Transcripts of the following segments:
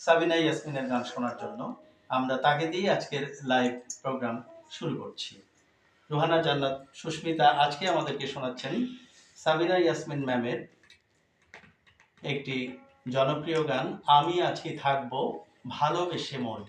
সাবিনা ইয়াসমিনের গান শোনার জন্য আমরা তাকে দিয়ে আজকের লাইভ প্রোগ্রাম শুরু করছি। রোহানা জান্নাত, সুস্মিতা আজকে আমাদেরকে শোনাচ্ছেন সাবিনা ইয়াসমিন ম্যামের একটি জনপ্রিয় গান, আমি আছি থাকব, ভালোবেসে মরব।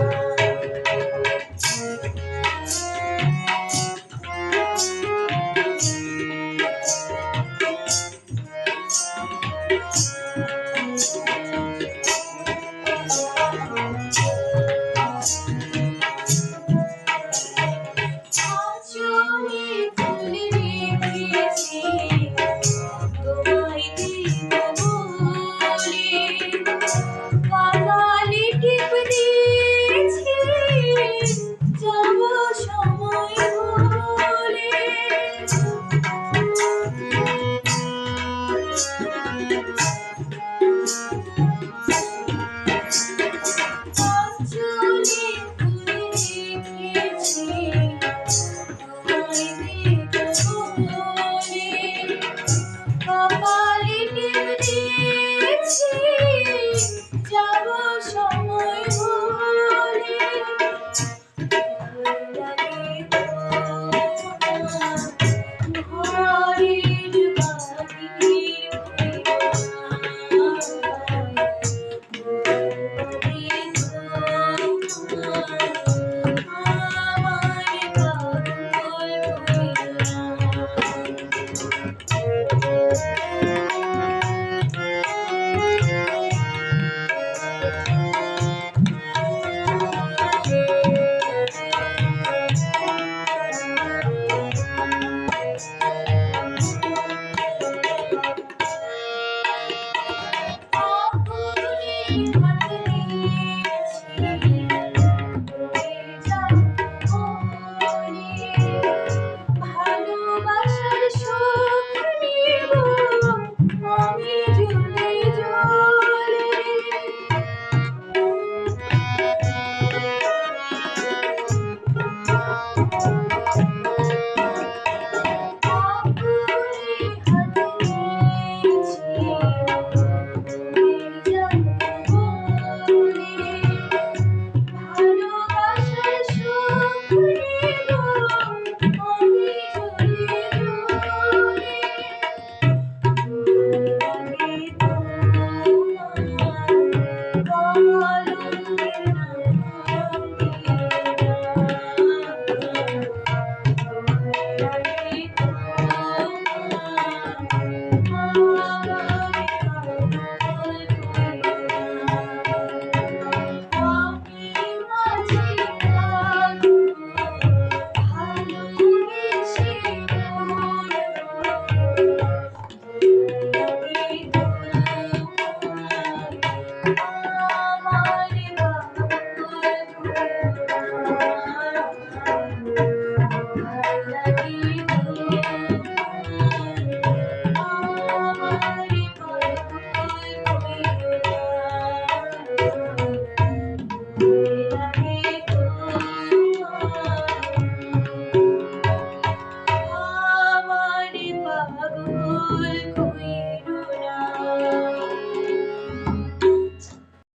you.